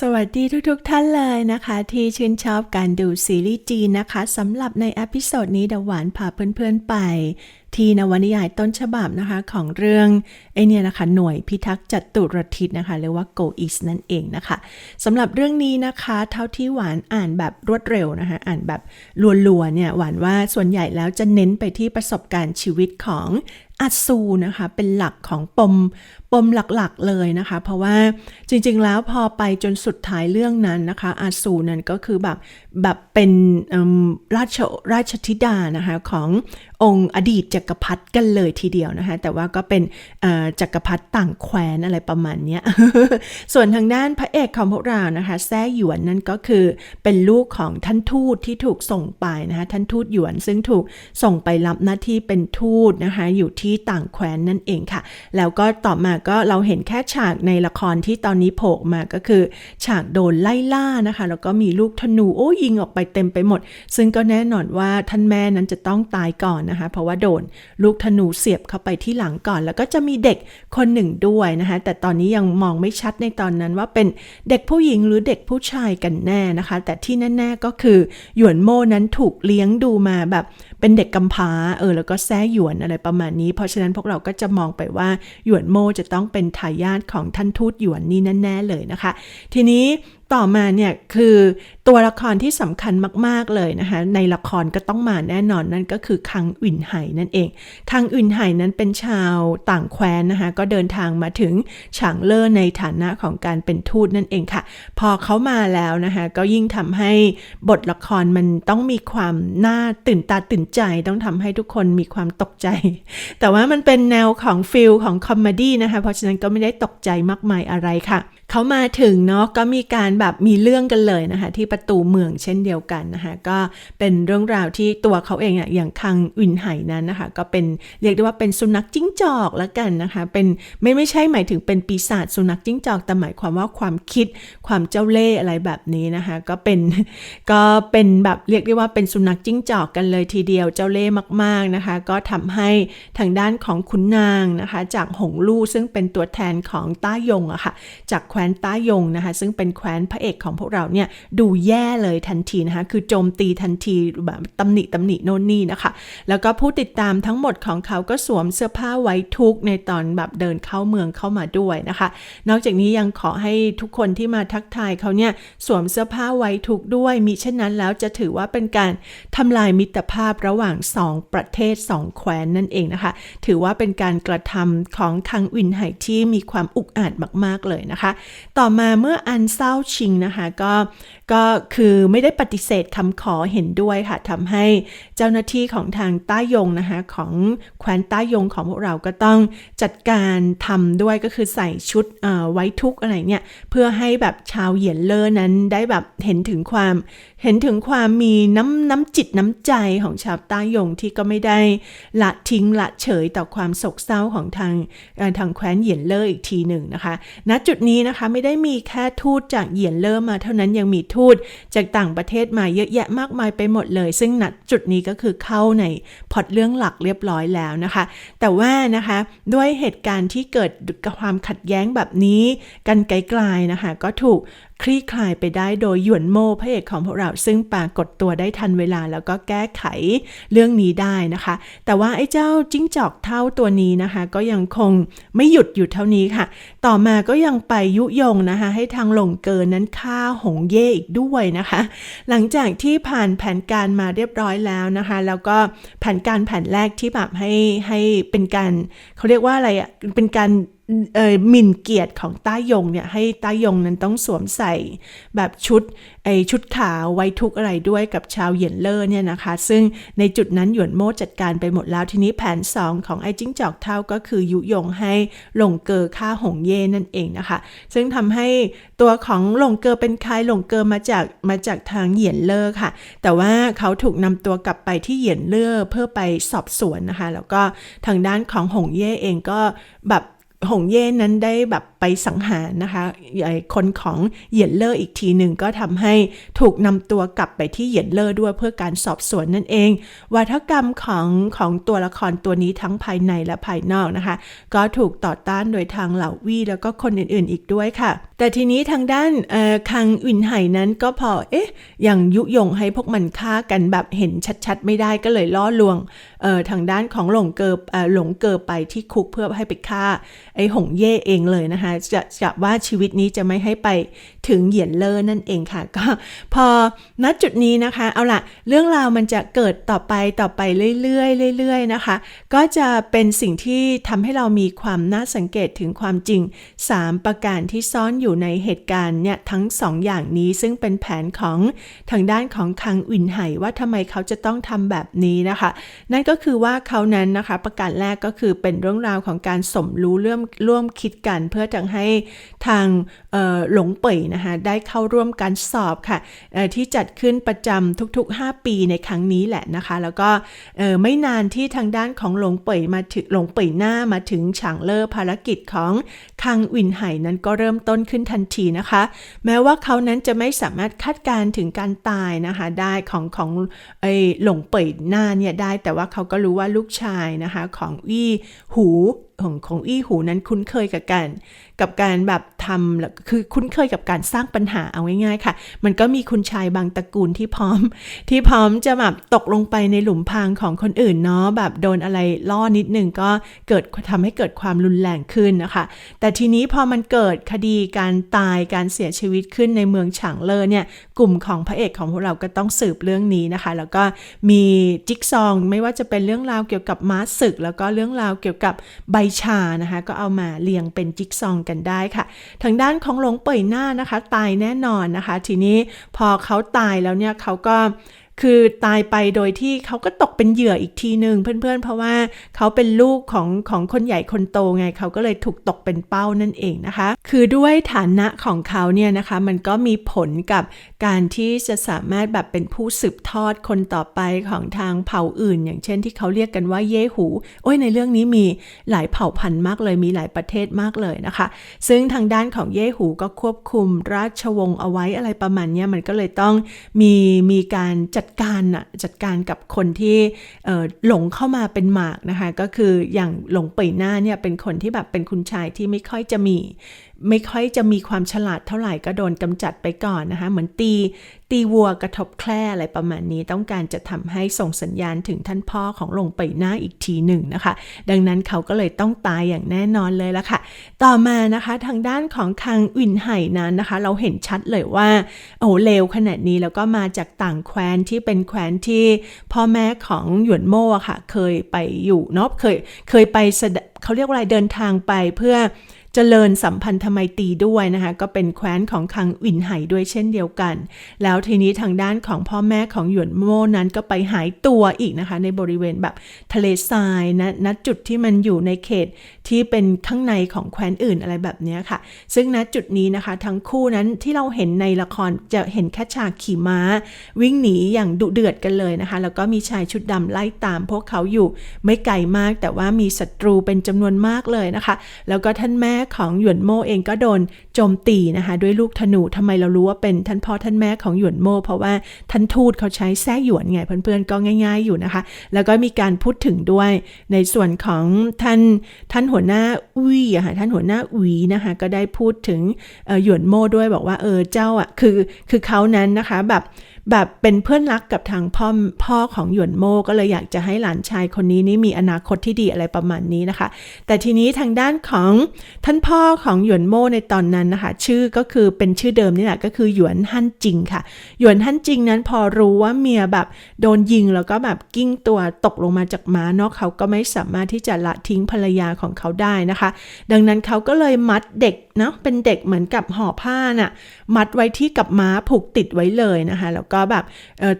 สวัสดีทุกๆทท่านเลยนะคะ ที่ชื่นชอบการดูซีรีส์จีนนะคะสำหรับในอพิโซดนี้เดาหวานพาเพื่อนๆไป ที่นวนิยายต้นฉบับนะคะของเรื่องไอเนี่ยนะคะหน่วยพิทักษ์จัตุรทิศนะคะเรียกว่า Go East นั่นเองนะคะสำหรับเรื่องนี้นะคะ เท่าที่หวานอ่านแบบรวดเร็วนะคะอ่านแบบลัวๆเนี่ยหวานว่าส่วนใหญ่แล้วจะเน้นไปที่ประสบการณ์ชีวิตของ อัตซูนะคะเป็นหลักของปมปมหลักๆเลยนะคะ เพราะว่าจริงๆแล้วพอไปจนสุดท้ายเรื่องนั้นนะคะอาซูนั้นก็คือแบบ แบบเป็นราชราชธิดานะคะขององค์อดีตจักรพรรดิกันเลยทีเดียวนะคะแต่ว่าก็เป็นจักรพรรดิต่างแคว้นอะไรประมาณนี้ส่วนทางด้านพระเอกของพวกเรานะคะแซ่หยวนนั่นก็คือเป็นลูกของท่านทูตที่ถูกส่งไปนะคะท่านทูตหยวนซึ่งถูกส่งไปรับหน้าที่เป็นทูตนะคะอยู่ที่ต่างแคว้นนั่นเองค่ะ แล้วก็ต่อมาก็เราเห็นแค่ฉากในละครที่ตอนนี้โผล่มาก็คือ ฉากโดนไล่ล่านะคะแล้วก็มีลูกธนูโอ้ยิงออกไปเต็มไปหมด ซึ่งก็แน่นอนว่าท่านแม่นั้นจะต้องตายก่อนนะคะ เพราะว่าโดนลูกธนูเสียบเข้าไปที่หลังก่อน แล้วก็จะมีเด็กคนหนึ่งด้วยนะคะ แต่ตอนนี้ยังมองไม่ชัดในตอนนั้นว่าเป็นเด็กผู้หญิงหรือเด็กผู้ชายกันแน่นะคะ แต่ที่แน่ ๆก็คือหยวนโม่นั้นถูกเลี้ยงดูมาแบบเป็นเด็กกำพร้าเออแล้วก็แซ่หยวนอะไรประมาณนี้ เพราะฉะนั้นพวกเราก็จะมองไปว่าหยวนโม่จะต้องเป็นทายาทของท่านทูตหยวนนี่แน่ๆเลยนะคะ ทีนี้ต่อมาเนี่ยคือตัวละครที่สำคัญมาก ๆ เลยนะคะในละครก็ต้องมาแน่นอนนั่นก็คือคังอุ่นไห่นั่นเอง คังอุ่นไห่นั้นเป็นชาวต่างแคว้นนะคะก็เดินทางมาถึงฉางเลอในฐานะของการเป็นทูตนั่นเองค่ะ พอเขามาแล้วนะคะก็ยิ่งทำให้บทละครมันต้องมีความน่าตื่นตาตื่นใจ ต้องทำให้ทุกคนมีความตกใจ แต่ว่ามันเป็นแนวของฟิลของคอมเมดี้นะคะเพราะฉะนั้นก็ไม่ได้ตกใจมากมายอะไรค่ะ เขามาถึงเนาะก็มีการแบบมีเรื่องกันเลยนะคะที่ประตูเมืองเช่นเดียวกันนะคะก็เป็นเรื่องราวที่ตัวเขาเองอะอย่างคังอุนไห่นั้นนะคะก็เป็นเรียกได้ว่าเป็นสุนัขจิ้งจอกแล้วกันนะคะเป็นไม่ไม่ใช่หมายถึงเป็นปีศาจสุนัขจิ้งจอกแต่หมายความว่าความคิดความเจ้าเล่ห์อะไรแบบนี้นะคะก็เป็นก็เป็นแบบเรียกได้ว่าเป็นสุนัขจิ้งจอกกันเลยทีเดียวเจ้าเล่ห์มากๆนะคะก็ทำให้ทางด้านของคุณนางนะคะจากหงลู่ซึ่งเป็นตัวแทนของต้ายงอะคะ่ะจากแคว้ว้นต้ายงนะคะ ซึ่งเป็นแคว้นพระเอกของพวกเราเนี่ยดูแย่เลยทันทีนะคะ คือโจมตีทันทีแบบตำหนิตำหนิโน่นนี่นะคะ แล้วก็ผู้ติดตามทั้งหมดของเขาก็สวมเสื้อผ้าไว้ทุกในตอนแบบเดินเข้าเมืองเข้ามาด้วยนะคะ นอกจากนี้ยังขอให้ทุกคนที่มาทักทายเขาเนี่ยสวมเสื้อผ้าไว้ทุกด้วยมิเช่นนั้นแล้วจะถือว่าเป็นการทำลายมิตรภาพระหว่าง 2 ประเทศ 2 แคว้นนั่นเองนะคะ ถือว่าเป็นการกระทำของคังวินไห่ที่มีความอุกอาจมาก ๆ เลยนะคะต่อมาเมื่ออันเศร้าชิงนะคะก็ก็คือไม่ได้ปฏิเสธคำขอเห็นด้วยค่ะทำให้เจ้าหน้าที่ของทางต้ายงนะคะของแคว้นต้ายงของพวกเราก็ต้องจัดการทำด้วยก็คือใส่ชุดไว้ทุกอะไรเนี่ยเพื่อให้แบบชาวเหยียนเลอร์นั้นได้แบบเห็นถึงความ เห็นถึงความมีน้ำน้ำจิตน้ำใจของชาวต้ายงที่ก็ไม่ได้ละทิ้งละเฉยต่อความโศกเศร้าของทางทางแคว้นเหยียนเลอร์อีกทีหนึ่งนะคะ ณจุดนี้นะคะไม่ได้มีแค่ทูตจากเหยียนเลอร์มาเท่านั้นยังมีทูตจากต่างประเทศมาเยอะแยะมากมายไปหมดเลย ซึ่งณจุดนี้ก็คือเข้าในพอดเรื่องหลักเรียบร้อยแล้วนะคะ แต่ว่านะคะด้วยเหตุการณ์ที่เกิดความขัดแย้งแบบนี้กันไกลๆนะคะก็ถูก คลี่คลายไปได้โดยหยวนโมพระเอกของพวกเราซึ่งปรากฏตัวได้ทันเวลาแล้วก็แก้ไขเรื่องนี้ได้นะคะ แต่ว่าไอ้เจ้าจิ้งจอกเท่าตัวนี้นะคะ ก็ยังคงไม่หยุดอยู่เท่านี้ค่ะ ต่อมาก็ยังไปยุยงนะคะ ให้ทางหลงเกินนั้นฆ่าหงเย่อีกด้วยนะคะ หลังจากที่ผ่านแผนการมาเรียบร้อยแล้วนะคะ แล้วก็แผนการแผนแรกที่แบบให้ให้เป็นการเขาเรียกว่าอะไรอะเป็นการ หมิ่นเกียรติของต้ายงเนี่ยให้ต้ายงนั้นต้องสวมใส่แบบชุดไอชุดขาวไว้ทุกอะไรด้วยกับชาวเหยียนเลอร์เนี่ยนะคะ ซึ่งในจุดนั้นหยวนโม่จัดการไปหมดแล้วทีนี้แผน 2 ของไอจิ้งจอกเท่าก็คือยุยงให้หลงเกอฆ่าหงเย่นั่นเองนะคะ ซึ่งทำให้ตัวของหลงเกอเป็นใครหลงเกอมาจากมาจากทางเหยียนเลอร์ค่ะ แต่ว่าเขาถูกนำตัวกลับไปที่เหยียนเลอร์เพื่อไปสอบสวนนะคะ แล้วก็ทางด้านของหงเย่เองก็แบบ หงเย่นั้นได้แบบไปสังหารนะคะคนของเหยียนเลอร์อีกทีหนึ่งก็ทำให้ถูกนำตัวกลับไปที่เหยียนเลอร์ด้วยเพื่อการสอบสวนนั่นเอง วัฒกรรมของของตัวละครตัวนี้ทั้งภายในและภายนอกนะคะ ก็ถูกต่อต้านโดยทางเหล่าวี่แล้วก็คนอื่นๆ อีกด้วยค่ะ แต่ทีนี้ทางด้านคังวินไห่นั้นก็พอเอ๊ะอยังยุยงให้พวกมันฆ่ากันแบบเห็นชัดๆ ไม่ได้ก็เลยล่อลวงทางด้านของหลงเกิบเอ่อหลงเกิบไปที่คุกเพื่อให้ไปฆ่าไอ้หงเย่เองเลยนะคะจะจะว่าชีวิตนี้จะไม่ให้ไปถึงเหยียนเลอร์นั่นเองค่ะ ก็พอณจุดนี้นะคะ เอาละเรื่องราวมันจะเกิดต่อไปต่อไปเรื่อยๆเรื่อยๆนะคะ ก็จะเป็นสิ่งที่ทำให้เรามีความน่าสังเกตถึงความจริง 3 ประการที่ซ่อนอยู่ในเหตุการณ์เนี่ยทั้ง 2 อย่างนี้ซึ่งเป็นแผนของทางด้านของคังวินไห่ว่าทำไมเขาจะต้องทำแบบนี้นะคะ นั่นก็คือว่าเขานั้นนะคะ ประการแรกก็คือเป็นเรื่องราวของการสมรู้เรื่องร่วมคิดกันเพื่อจะให้ทางหลงเป่ยนะคะได้เข้าร่วมการสอบค่ะที่จัดขึ้นประจำทุก ๆ 5 ปีในครั้งนี้แหละนะคะ แล้วก็ไม่นานที่ทางด้านของหลงเป่ยมาถึงหลงเป่ยหน้ามาถึงฉางเลอภารกิจของคังวินไห่นั้นก็เริ่มต้นขึ้นทันทีนะคะ แม้ว่าเขานั้นจะไม่สามารถคาดการณ์ถึงการตายนะคะได้ของของไอ้หลงเป่ยหน้าเนี่ยได้ แต่ว่าเขาก็รู้ว่าลูกชายนะคะของอี้หูของของอี้หูนั้นคุ้นเคยกับการกับการแบบทำแล้วคือคุ้นเคยกับการสร้างปัญหาเอาง่ายๆค่ะ มันก็มีคุณชายบางตระกูลที่พร้อม ที่พร้อมจะแบบตกลงไปในหลุมพรางของคนอื่นเนาะแบบโดนอะไรล่อนิดนึงก็เกิดทำให้เกิดความรุนแรงขึ้นนะคะ แต่ทีนี้พอมันเกิดคดีการตายการเสียชีวิตขึ้นในเมืองฉางเลอเนี่ยกลุ่มของพระเอกของพวกเราก็ต้องสืบเรื่องนี้นะคะ แล้วก็มีจิ๊กซองไม่ว่าจะเป็นเรื่องราวเกี่ยวกับม้าศึก แล้วก็เรื่องราวเกี่ยวกับใบชานะคะ ก็เอามาเรียงเป็นจิ๊กซองกันได้ค่ะ ทางด้านของหลงเป่ยหน้านะคะ ตายแน่นอนนะคะ ทีนี้พอเขาตายแล้วเนี่ยเขาก็ คือตายไปโดยที่เขาก็ตกเป็นเหยื่ออีกทีหนึ่งเพื่อนๆเพราะว่าเขาเป็นลูกของของคนใหญ่คนโตไงเขาก็เลยถูกตกเป็นเป้านั่นเองนะคะ คือด้วยฐานะของเขาเนี่ยนะคะมันก็มีผลกับการที่จะสามารถแบบเป็นผู้สืบทอดคนต่อไปของทางเผ่าอื่น อย่างเช่นที่เขาเรียกกันว่าเยหู โอ้ยในเรื่องนี้มีหลายเผ่าพันธุ์มากเลยมีหลายประเทศมากเลยนะคะ ซึ่งทางด้านของเยหูก็ควบคุมราชวงศ์เอาไว้อะไรประมาณเนี้ยมันก็เลยต้องมีมีการจัดดการน่ะจัดการกับคนที่หลงเข้ามาเป็นหมากนะคะ ก็คืออย่างหลงเป่ยหน้าเนี่ยเป็นคนที่แบบเป็นคุณชายที่ไม่ค่อยจะมี ไม่ค่อยจะมีความฉลาดเท่าไหร่ก็โดนกำจัดไปก่อนนะคะ เหมือนตีตีวัวกระทบแคร่อะไรประมาณนี้ ต้องการจะทำให้ส่งสัญญาณถึงท่านพ่อของหลงเป่ยหน้าอีกทีหนึ่งนะคะ ดังนั้นเขาก็เลยต้องตายอย่างแน่นอนเลยละค่ะ ต่อมานะคะทางด้านของคังวินไห่นั้นนะคะ เราเห็นชัดเลยว่าโอ้เลวขนาดนี้แล้วก็มาจากต่างแคว้นที่เป็นแคว้นที่พ่อแม่ของหยวนโม่ะค่ะ เคยไปอยู่เนาะเคยเคยไปเขาเรียกว่าอะไรเดินทางไปเพื่อ เจริญสัมพันธไมตรีด้วยนะคะ ก็เป็นแคว้นของคังวินไห่ด้วยเช่นเดียวกัน แล้วทีนี้ทางด้านของพ่อแม่ของหยวนโม่นั้นก็ไปหายตัวอีกนะคะ ในบริเวณแบบทะเลทรายนะณจุดที่มันอยู่ในเขตที่เป็นข้างในของแคว้นอื่นอะไรแบบนี้ค่ะ ซึ่งณจุดนี้นะคะ ทั้งคู่นั้นที่เราเห็นในละครจะเห็นแค่ฉากขี่ม้า วิ่งหนีอย่างดุเดือดกันเลยนะคะ แล้วก็มีชายชุดดำไล่ตามพวกเขาอยู่ไม่ไกลมาก แต่ว่ามีศัตรูเป็นจำนวนมากเลยนะคะ แล้วก็ท่านแม่ของหยวนโม่เองก็โดนโจมตีนะคะด้วยลูกธนูทำไมเรารู้ว่าเป็นท่านพ่อท่านแม่ของหยวนโม่เพราะว่าท่านทูตเขาใช้แท้หยวนไงเพื่อนๆก็ง่าย ๆอยู่นะคะ แล้วก็มีการพูดถึงด้วยในส่วนของท่านท่านหัวหน้าอุ้ยอะค่ะท่านหัวหน้าอุ๋ยนะคะก็ได้พูดถึงหยวนโม่ด้วยบอกว่าเออเจ้าอะคือคือเขานั้นนะคะแบบ แบบเป็นเพื่อนรักกับทางพ่อพ่อของหยวนโม่ก็เลยอยากจะให้หลานชายคนนี้นี่มีอนาคตที่ดีอะไรประมาณนี้นะคะ แต่ทีนี้ทางด้านของท่านพ่อของหยวนโม่ในตอนนั้นนะคะ ชื่อก็คือเป็นชื่อเดิมนี่แหละก็คือหยวนฮั่นจิงค่ะ หยวนฮั่นจิงนั้นพอรู้ว่าเมียแบบโดนยิงแล้วก็แบบกิ้งตัวตกลงมาจากม้าเนาะเขาก็ไม่สามารถที่จะละทิ้งภรรยาของเขาได้นะคะ ดังนั้นเขาก็เลยมัดเด็กเนาะเป็นเด็กเหมือนกับห่อผ้าน่ะมัดไว้ที่กับม้าผูกติดไว้เลยนะคะแล้วก็แบบ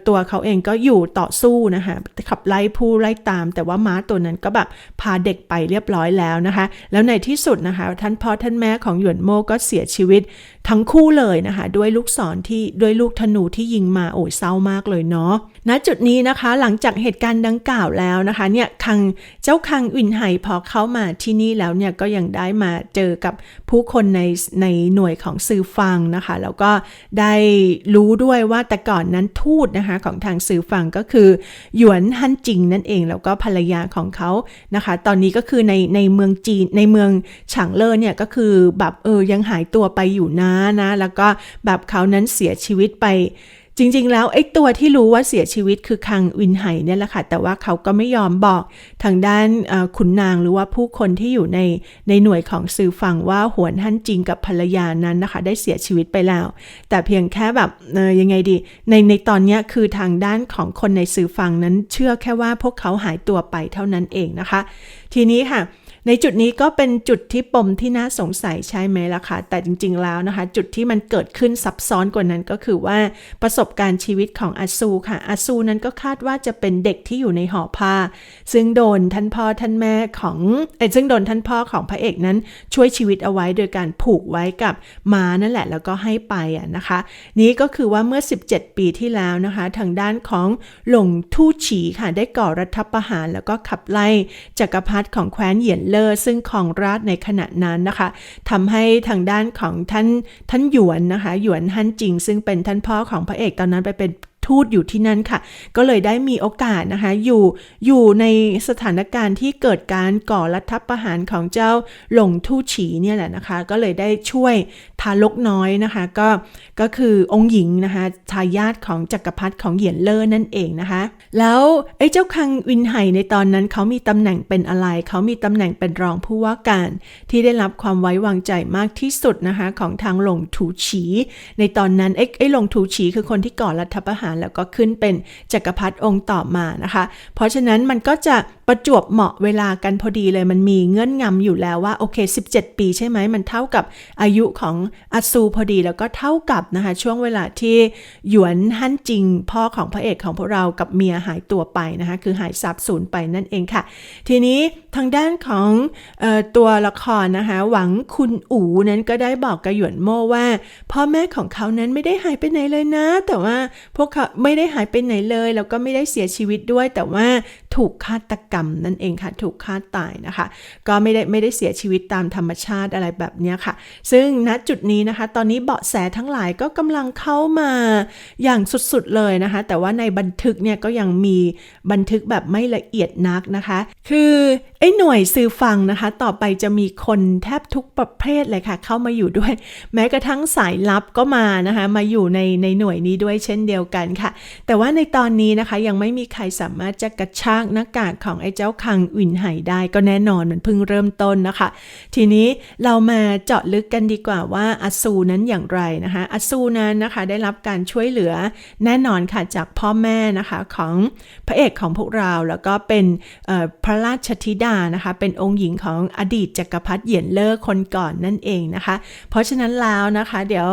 ตัวเขาเองก็อยู่ต่อสู้นะคะขับไล่ผู้ไล่ตาม แต่ว่าม้าตัวนั้นก็แบบพาเด็กไปเรียบร้อยแล้วนะคะ แล้วในที่สุดนะคะท่านพ่อท่านแม่ของหยวนโมก็เสียชีวิตทั้งคู่เลยนะคะ ด้วยลูกศรที่ด้วยลูกธนูที่ยิงมาโอ้ยเศร้ามากเลยเนาะ ณจุดนี้นะคะหลังจากเหตุการณ์ดังกล่าวแล้วนะคะเนี่ยคังเจ้าคังวินไห่พอเข้ามาที่นี่แล้วเนี่ยก็ยังได้มาเจอกับผู้คนในในหน่วยของสื่อฟังนะคะแล้วก็ได้รู้ด้วยว่าแต่ก่อนนั้นทูตนะคะของทางสื่อฟังก็คือหยวนฮั่นจิงนั่นเองแล้วก็ภรรยาของเขานะคะ ตอนนี้ก็คือในในเมืองจีนในเมืองฉางเลอเนี่ยก็คือแบบเออยังหายตัวไปอยู่นะนะ แล้วก็แบบเขานั้นเสียชีวิตไป จริงๆ แล้วไอ้ตัวที่รู้ว่าเสียชีวิตคือคังวินไห่เนี่ยแหละค่ะ แต่ว่าเขาก็ไม่ยอมบอกทางด้านขุนนางหรือว่าผู้คนที่อยู่ในในหน่วยของสื่อฟังว่าหวนฮั่นจริงกับภรรยานั้นนะคะ ได้เสียชีวิตไปแล้ว แต่เพียงแค่แบบยังไงดีในในตอนนี้คือทางด้านของคนในสื่อฟังนั้นเชื่อแค่ว่าพวกเขาหายตัวไปเท่านั้นเองนะคะ ทีนี้ค่ะ ในจุดนี้ก็เป็นจุดที่ปมที่น่าสงสัยใช่ไหมล่ะคะแต่จริง ๆ แล้วนะคะ จุดที่มันเกิดขึ้นซับซ้อนกว่านั้นก็คือว่าประสบการณ์ชีวิตของอาซูค่ะอาซูนั้นก็คาดว่าจะเป็นเด็กที่อยู่ในหอผ้า ซึ่งโดนท่านพ่อท่านแม่ของเอซึ่งโดนท่านพ่อของพระเอกนั้นช่วยชีวิตเอาไว้โดยการผูกไว้กับม้านั่นแหละ แล้วก็ให้ไปอะนะคะ นี้ก็คือว่าเมื่อ 17 ปีที่แล้วนะคะ ทางด้านของหลงทู่ฉีค่ะได้ก่อรัฐประหารแล้วก็ขับไล่จักรพรรดิของแคว้นเหยียนเลอร์ ซึ่งของราชในขณะนั้นนะคะทำให้ทางด้านของท่านท่านหยวนนะคะหยวนฮั่นจิง ซึ่งเป็นท่านพ่อของพระเอกตอนนั้นไปเป็น ทูตอยู่ที่นั่นค่ะ ก็เลยได้มีโอกาสนะคะอยู่อยู่ในสถานการณ์ที่เกิดการก่อรัฐประหารของเจ้าหลงทู่ฉีเนี่ยแหละนะคะ ก็เลยได้ช่วยทารกน้อยนะคะ ก็ก็คือองค์หญิงนะคะทายาทของจักรพรรดิของเหยียนเลอร์นั่นเองนะคะ แล้วไอ้เจ้าคังวินไห่ในตอนนั้นเขามีตำแหน่งเป็นอะไร เขามีตำแหน่งเป็นรองผู้ว่าการที่ได้รับความไว้วางใจมากที่สุดนะคะของทางหลงถูฉี ในตอนนั้นไอ้ไอ้หลงถูฉีคือคนที่ก่อรัฐประหารแล้วก็ขึ้นเป็นจักรพรรดิองค์ต่อมานะคะ เพราะฉะนั้นมันก็จะประจวบเหมาะเวลากันพอดีเลยมันมีเงื่อนงำอยู่แล้วว่าโอเค 17 ปีใช่ไหมมันเท่ากับอายุของอัซูพอดีแล้วก็เท่ากับนะคะช่วงเวลาที่หยวนฮั่นจริง พ่อของพระเอกของพวกเรากับเมียหายตัวไปนะคะคือหายสับสูญไปนั่นเองค่ะ ทีนี้ทางด้านของออตัวละครนะคะหวังคุณอูนั้นก็ได้บอกกับหยวนโม่ว่า พ่อแม่ของเขานั้นไม่ได้หายไปไหนเลยนะ แต่ว่าพวกเขาไม่ได้หายไปไหนเลย แล้วก็ไม่ได้เสียชีวิตด้วย แต่ว่า ถูกฆาตกรรมนั่นเองค่ะ ถูกฆ่าตายนะคะ ก็ไม่ได้ไม่ได้เสียชีวิตตามธรรมชาติอะไรแบบนี้ค่ะ ซึ่งณจุดนี้นะคะ ตอนนี้เบาะแสทั้งหลายก็กำลังเข้ามาอย่างสุดๆเลยนะคะ แต่ว่าในบันทึกเนี่ยก็ยังมีบันทึกแบบไม่ละเอียดนักนะคะ คือไอ้หน่วยสื่อฟังนะคะ ต่อไปจะมีคนแทบทุกประเภทเลยค่ะ เข้ามาอยู่ด้วย แม้กระทั่งสายลับก็มานะคะ มาอยู่ในในหน่วยนี้ด้วยเช่นเดียวกันค่ะ แต่ว่าในตอนนี้นะคะยังไม่มีใครสามารถจะกระชากหน้ากากของไอ้เจ้าคังวินไห่ได้ก็แน่นอนมันเพิ่งเริ่มต้นนะคะ ทีนี้เรามาเจาะลึกกันดีกว่าว่าอสูนั้นอย่างไรนะคะอสูนั้นนะคะได้รับการช่วยเหลือแน่นอนค่ะจากพ่อแม่นะคะของพระเอกของพวกเราแล้วก็เป็นพระราชธิดานะคะเป็นองค์หญิงของอดีตจักรพรรดิเหยียนเล่อคนก่อนนั่นเองนะคะ เพราะฉะนั้นแล้วนะคะ เดี๋ยว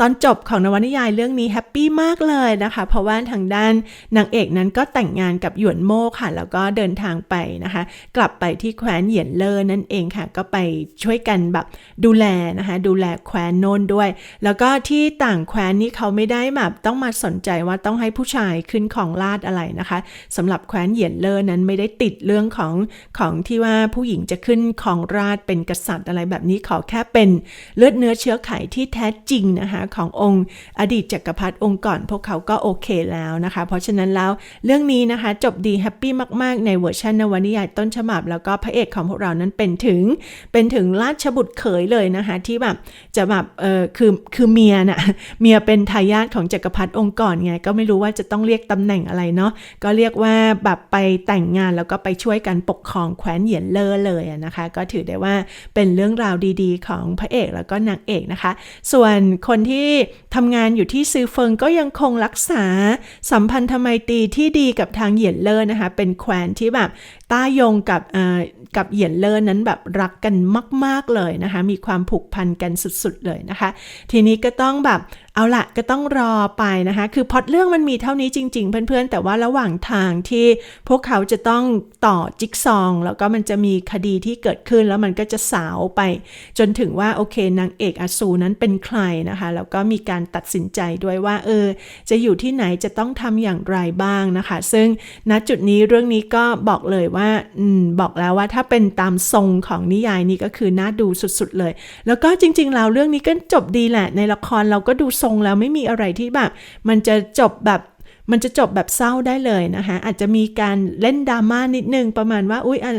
ตอนจบของนวนิยายเรื่องนี้แฮปปี้มากเลยนะคะ เพราะว่าทางด้านนางเอกนั้นก็แต่งงานกับหยวนโม่ค่ะแล้วก็เดินทางไปนะคะ กลับไปที่แคว้นเหยียนเลอร์นั่นเองค่ะ ก็ไปช่วยกันแบบดูแลนะคะ ดูแลแคว้นโน้นด้วย แล้วก็ที่ต่างแคว้นนี้เขาไม่ได้แบบต้องมาสนใจว่าต้องให้ผู้ชายขึ้นของลาดอะไรนะคะสำหรับแคว้นเหยียนเลอร์นั้นไม่ได้ติดเรื่องของของที่ว่าผู้หญิงจะขึ้นของราชเป็นกษัตริย์อะไรแบบนี้ขอแค่เป็นเลือดเนื้อเชื้อไขที่แท้จริงนะคะขององค์อดีตจักรพรรดิองค์ก่อน พวกเขาก็โอเคแล้วนะคะ เพราะฉะนั้นแล้วเรื่องนี้นะคะจบดีแฮปปี้มาก ๆ ในเวอร์ชันนวนิยายต้นฉบับ แล้วก็พระเอกของพวกเรานั้นเป็นถึง เป็นถึงราชบุตรเขยเลยนะคะ ที่แบบจะแบบเออคือคือเมียนะ่ะเมียเป็นทายาทของจักรพรรดิองค์ก่อนไง ก็ไม่รู้ว่าจะต้องเรียกตำแหน่งอะไรเนาะก็เรียกว่าแบบไปแต่งงานแล้วก็ไปช่วยกันปกครองแคว้นเหยียนเลอเลยนะคะ ก็ถือได้ว่าเป็นเรื่องราวดีๆ ของพระเอกแล้วก็นางเอกนะคะ ส่วนคนที่ทำงานอยู่ที่ซือเฟิงก็ยังคงรักษาสัมพันธไมตรีที่ดีกับทางเหยียนเลอนะคะเป็นแคว้นที่แบบต้ายงกับเอ่อกับเหยียนเลินนั้นแบบรักกันมาก ๆเลยนะคะ มีความผูกพันกันสุดๆเลยนะคะ ทีนี้ก็ต้องแบบ เอาละก็ต้องรอไปนะคะ คือพอตเรื่องมันมีเท่านี้จริง ๆ เพื่อนๆ แต่ว่าระหว่างทางที่พวกเขาจะต้องต่อจิ๊กซอง แล้วก็มันจะมีคดีที่เกิดขึ้นแล้วมันก็จะสาวไป จนถึงว่าโอเคนางเอกอสูนั้นเป็นใครนะคะ แล้วก็มีการตัดสินใจด้วยว่าเออ จะอยู่ที่ไหนจะต้องทำอย่างไรบ้างนะคะ ซึ่งณจุดนี้เรื่องนี้ก็บอกเลยว่าอืมบอกแล้วว่าถ้าเป็นตามทรงของนิยายนี่ก็คือน่าดูสุดๆเลย แล้วก็จริง ๆ แล้วเรื่องนี้ก็จบดีแหละในละครเราก็ดูทรงแล้วไม่มีอะไรที่แบบมันจะจบแบบมันจะจบแบบเศร้าได้เลยนะคะอาจจะมีการเล่นดราม่านิดนึงประมาณว่าอุ๊ยอา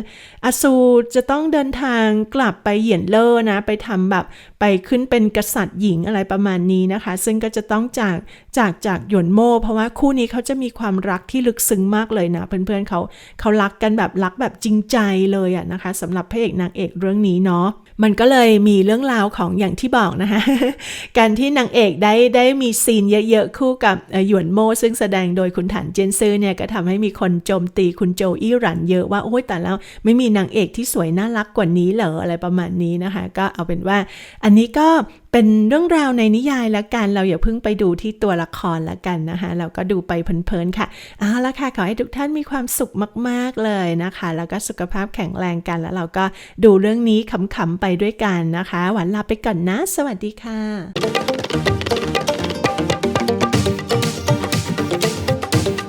อาซูจะต้องเดินทางกลับไปเหยียนเลอร์นะ ไปทำแบบไปขึ้นเป็นกษัตริย์หญิงอะไรประมาณนี้นะคะ ซึ่งก็จะต้องจากจากจากหยวนโม เพราะว่าคู่นี้เขาจะมีความรักที่ลึกซึ้งมากเลยนะ เพื่อนๆเขาเขารักกันแบบรักแบบจริงใจเลยอะนะคะสำหรับพระเอกนางเอกเรื่องนี้เนาะ มันก็เลยมีเรื่องราวของอย่างที่บอกนะคะการที่นางเอกได้ได้มีซีนเยอะๆ คู่กับหยวนโม ซึ่งแสดงโดยคุณถันเจนซือเนี่ยก็ทำให้มีคนโจมตีคุณโจอี้หรันเยอะว่า โอ้ยแต่แล้วไม่มีนางเอกที่สวยน่ารักกว่านี้เหรออะไรประมาณนี้นะคะ ก็เอาเป็นว่าอันนี้ก็ เป็นเรื่องราวในนิยายละกัน เราอย่าเพิ่งไปดูที่ตัวละครละกันนะคะ เราก็ดูไปเพลินๆค่ะ เอาละค่ะ ขอให้ทุกท่านมีความสุขมากๆเลยนะคะ แล้วก็สุขภาพแข็งแรงกัน แล้วเราก็ดูเรื่องนี้ขำๆไปด้วยกันนะคะ หวันลาไปก่อนนะ สวัสดีค่ะ